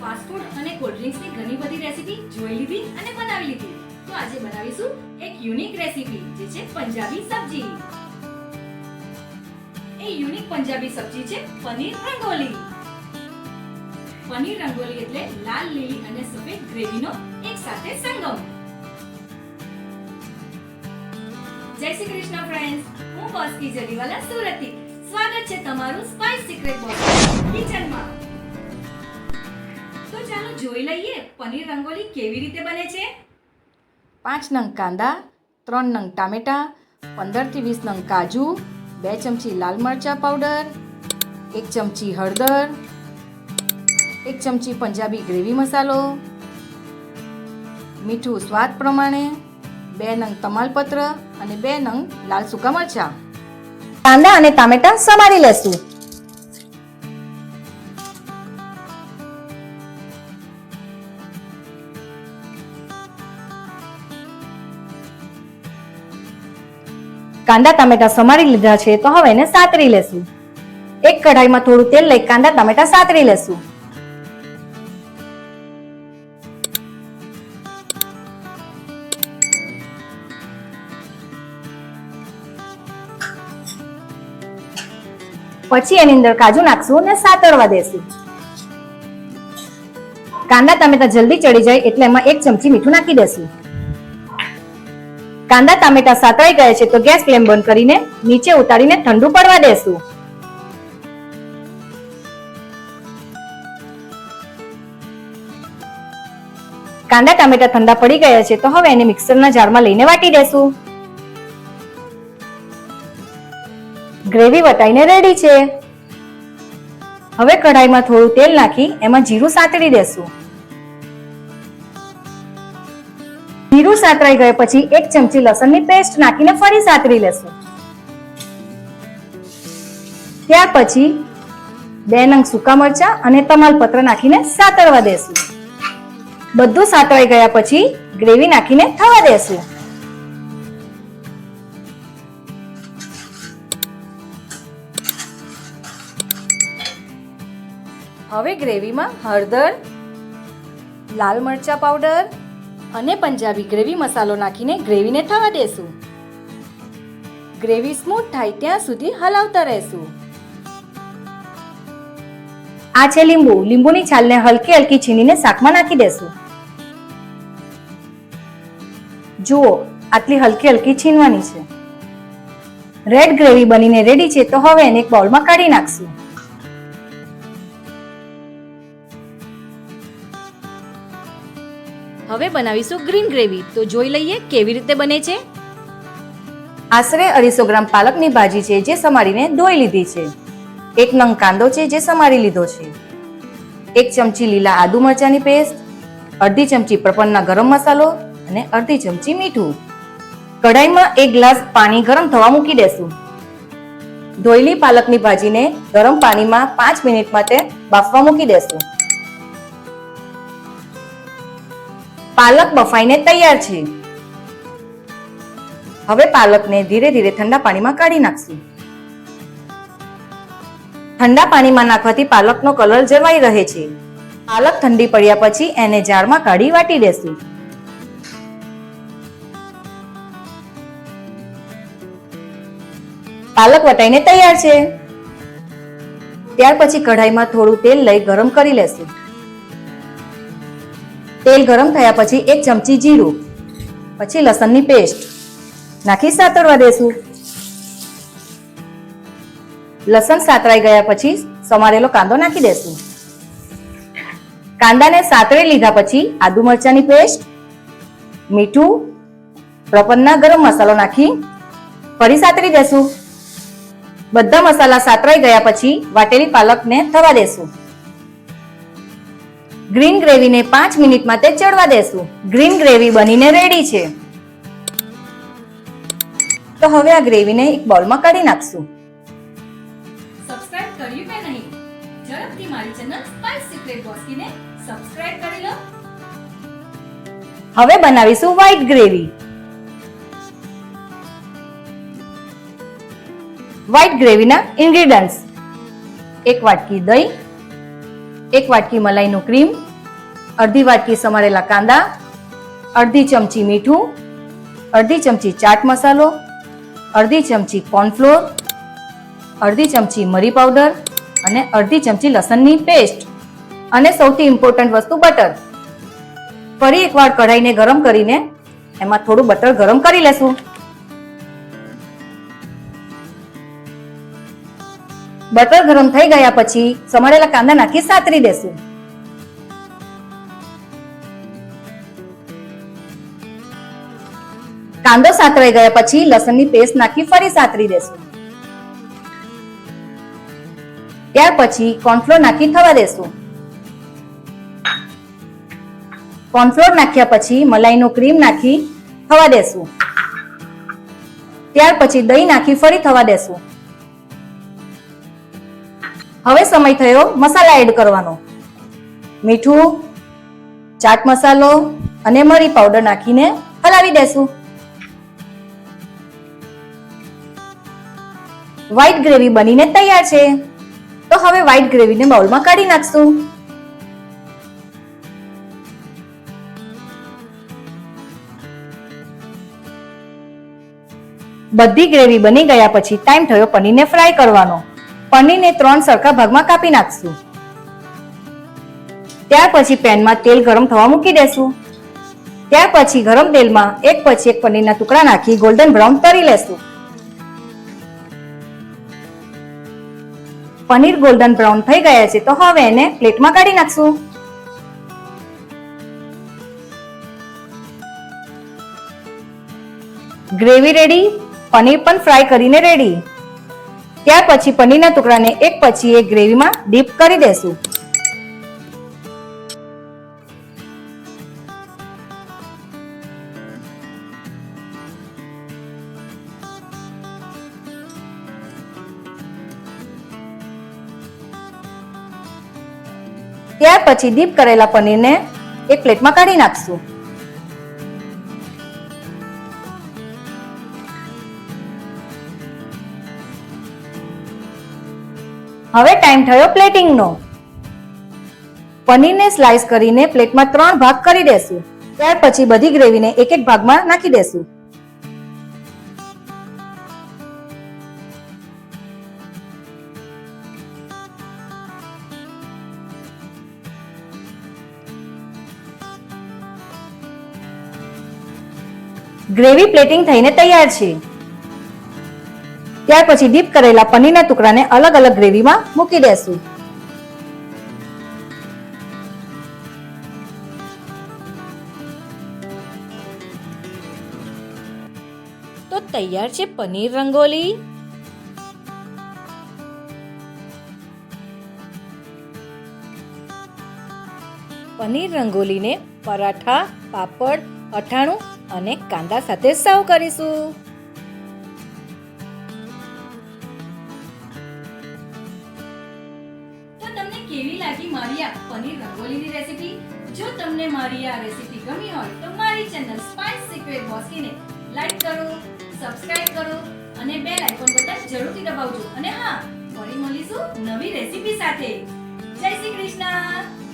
Fast food અને cold ડ્રિંક્સની ઘણી બધી રેસીપી જોઈ લીધી અને બનાવી લીધી. તો આજે બનાવીશું એક યુનિક રેસીપી જે છે પંજાબી સબ્જી. એ યુનિક પંજાબી સબ્જી છે પનીર રંગોલી. પનીર રંગોલી એટલે લાલ, લીલી અને સફેદ ગ્રેવીનો એક સાથે સંગમ. જય શ્રી કૃષ્ણ ફ્રેન્ડ્સ હું બોસકી જરીવાલા સુરતી. સ્વાગત છે તમારું સ્પાઈસ સિક્રેટ બોસ કિચનમાં તો ચાલો જોઈ લઈએ પનીર રંગોલી કેવી રીતે બને છે. પાંચ નંગ કાંદા, ત્રણ નંગ ટામેટાં પંદરથી વીસ નંગ કાજુ, બે ચમચી લાલ મરચાં પાવડર એક ચમચી હળદર એક ચમચી પંજાબી ગ્રેવી મસાલો, મીઠું સ્વાદ પ્રમાણે, બે નંગ તમાલપત્ર અને બે નંગ લાલ સૂકા મરચાં. કાંદા અને ટામેટા સમારી લેશું. કાંદા ટામેટા સમારી લીધા છે તો હવે એને સાતરી લેશું. એક કઢાઈમાં થોડું તેલ લઈ કાંદા ટામેટા સાતરી લેશું. પછી એની અંદર કાજુ નાખશું અને સાતળવા દેશું. કાંદા ટામેટા જલ્દી ચડી જાય એટલે એમાં એક ચમચી મીઠું નાખી દેશું. કાંદા ટામેટા સાતળાઈ ગયા છે તો ગેસ ફ્લેમ બંધ કરીને નીચે ઉતારીને ઠંડુ પડવા દેશું. કાંદા ટામેટા ઠંડા પડી ગયા છે તો હવે એને મિક્સરના જારમાં લઈને વાટી દેશું. ગ્રેવી વટાઈને રેડી છે. હવે કઢાઈમાં થોડું તેલ નાખી એમાં જીરું સાતળી દેશું. જીરું સાતરાઈ ગયા પછી એક ચમચી લસણની પેસ્ટ નાખીને ફરી સાતરી લેશું. ત્યાર પછી બે નંગ સૂકા મરચા અને તમાલપત્ર નાખીને સાતરવા દેશું. બધું સાતરાઈ ગયા પછી ગ્રેવી નાખીને થવા દેશું. હવે ગ્રેવીમાં હળદર, લાલ મરચા પાવડર અને પંજાબી ગ્રેવી મસાલો નાખીને ગ્રેવીને થવા દેશું. ગ્રેવી સ્મૂથ થાય ત્યાં સુધી હલાવતા રહેશું. આ છે લીંબુ. લીંબુની છાલને હલકી હલકી છીનીને શાકમાં નાખી દેશું. જુઓ, આટલી હલકી હલકી છીનવાની છે. રેડ ગ્રેવી બનીને રેડી છે તો હવે એને એક બાઉલમાં કાઢી નાખશું. હવે બનાવીશું ગ્રીન ગ્રેવી. તો જોઈ લઈએ કેવી રીતે બને છે. આશરે અઢીસો ગ્રામ પાલકની ભાજી છે જે સમારીને ધોઈ લીધી છે. એક નંગ કાંદો છે જે સમારી લીધો છે. એક ચમચી લીલા આદુ મરચાની પેસ્ટ, અડધી ચમચી પ્રપન્નના ગરમ મસાલો અને અડધી ચમચી મીઠું. કઢાઈમાં એક ગ્લાસ પાણી ગરમ થવા મૂકી દેશું. ધોયેલી પાલકની ભાજીને ગરમ પાણીમાં પાંચ મિનિટ માટે બાફવા મૂકી દેશું. પાલક બફાઈને તૈયાર છે. હવે પાલકને ધીરે ધીરે ઠંડા પાણીમાં કાઢી નાખશું. ઠંડા પાણીમાં નાખવાથી પાલકનો કલર જળવાઈ રહે છે. પાલક ઠંડી પડ્યા પછી એને ઝાડમાં કાઢી વાટી દેશું. પાલક વટાઈને તૈયાર છે. ત્યાર પછી કઢાઈમાં થોડું તેલ લઈ ગરમ કરી લેશું. તેલ ગરમ થયા પછી એક ચમચી જીરું, પછી લસણની પેસ્ટ. નાખી સાતરવા દેશું. લસણ સાતરાઈ ગયા પછી સમારેલો કાંદો નાખી દેશું. કાંદાને સાતરી લીધા પછી આદુ મરચાની પેસ્ટ, મીઠું પ્રપન્નના ગરમ મસાલો નાખી ફરી સાતરી દેશું. બધા મસાલા સાતરાઈ ગયા પછી વાટેલી પાલકને થવા દેશું. ગ્રીન ગ્રેવીને પાંચ મિનિટ માટે ચડવા દેશું. ગ્રીન ગ્રેવી બનીને રેડી છે. તો હવે આ ગ્રેવીને એક બોલમાં કાઢી નાખશું. સબસ્ક્રાઇબ કર્યું કે નહીં? ઝડપથી મારી ચેનલ સ્પાઇસ સિક્રેટ બોસ્કીને સબસ્ક્રાઇબ કરી લો. હવે બનાવીશું વ્હાઈટ ગ્રેવી વ્હાઈટ ગ્રેવીના ઇન્ગ્રીડિયન્ટ્સ એક વાટકી દહીં એક વાટકી મલાઈનું ક્રીમ અડધી વાટકી સમારેલા કાંદા, અડધી ચમચી મીઠું, અડધી ચમચી ચાટ મસાલો, અડધી ચમચી કોર્નફ્લોર, અડધી ચમચી મરી પાવડર અને અડધી ચમચી લસણની પેસ્ટ. અને સૌથી ઇમ્પોર્ટન્ટ વસ્તુ બટર. ફરી એકવાર કઢાઈને ગરમ કરીને એમાં થોડું બટર ગરમ કરી લેશું. બટર ગરમ થઈ ગયા પછી સમારેલા કાંદા નાખી સાતરી દેશું. કાંદો સાતરાઈ ગયા પછી લસણની પેસ્ટ નાખી ફરી સાતરી દેશું. ત્યાર પછી કોર્નફ્લોર નાખી થવા દેશું. કોર્નફ્લોર નાખ્યા પછી મલાઈનો ક્રીમ નાખી થવા દેશું. ત્યાર પછી દહીં નાખી ફરી થવા દેશું. હવે સમય થયો મસાલા એડ કરવાનો. મીઠું, ચાટ મસાલો અને મરી પાવડર નાખીને હલાવી દેશું. વ્હાઈટ ગ્રેવી બનીને તૈયાર છે. તો હવે વ્હાઈટ ગ્રેવીને બાઉલમાં કાઢી નાખશું. બધી ગ્રેવી બની ગયા પછી ટાઈમ થયો પનીરને ફ્રાય કરવાનો. પનીરને ત્રણ સરખા ભાગમાં કાપી નાખશું. ત્યાર પછી પેનમાં તેલ ગરમ થવા મૂકી દેશું. ત્યાર પછી ગરમ તેલમાં એક પછી એક પનીરના ટુકડા નાખી ગોલ્ડન બ્રાઉન તરી લેશું. પનીર ગોલ્ડન બ્રાઉન થઈ ગયા છે, તો હવે એને પ્લેટમાં કાઢી નાખશું. ગ્રેવી રેડી પનીર પણ ફ્રાય કરીને રેડી ત્યાર પછી પનીરના ટુકડાને એક પછી એક ગ્રેવીમાં ડીપ કરી દેશું. ત્યાર પછી ડીપ કરેલા પનીરને એક પ્લેટમાં કાઢી નાખશું. હવે ટાઈમ થયો પ્લેટિંગનો પનીરને સ્લાઇસ કરીને પ્લેટમાં ત્રણ ભાગ કરી દેશું. ત્યાર પછી બધી ગ્રેવીને એક એક ભાગમાં નાખી દેશું. ગ્રેવી પ્લેટિંગ થઈને તૈયાર છે. ત્યાર પછી ડીપ કરેલા પનીરના ટુકડાને અલગ અલગ ગ્રેવીમાં મૂકી દેશું. તો તૈયાર છે પનીર રંગોલી. પનીર રંગોલીને પરાઠા, પાપડ અઠાણું અને કાંદા સાથે સર્વ કરીશું. તો તમને કેવી લાગી મારી આ પનીર રંગોલીની રેસીપી? જો તમને મારી આ રેસીપી ગમી હોય તો મારી ચેનલ સ્પાઇસ સિક્રેટ બોસ્કીને લાઈક કરો, સબસ્ક્રાઇબ કરો અને બેલ આઇકોન બટન જરૂરથી દબાવજો. અને હા, ફરી મળીશું નવી રેસીપી સાથે. જય શ્રી કૃષ્ણ!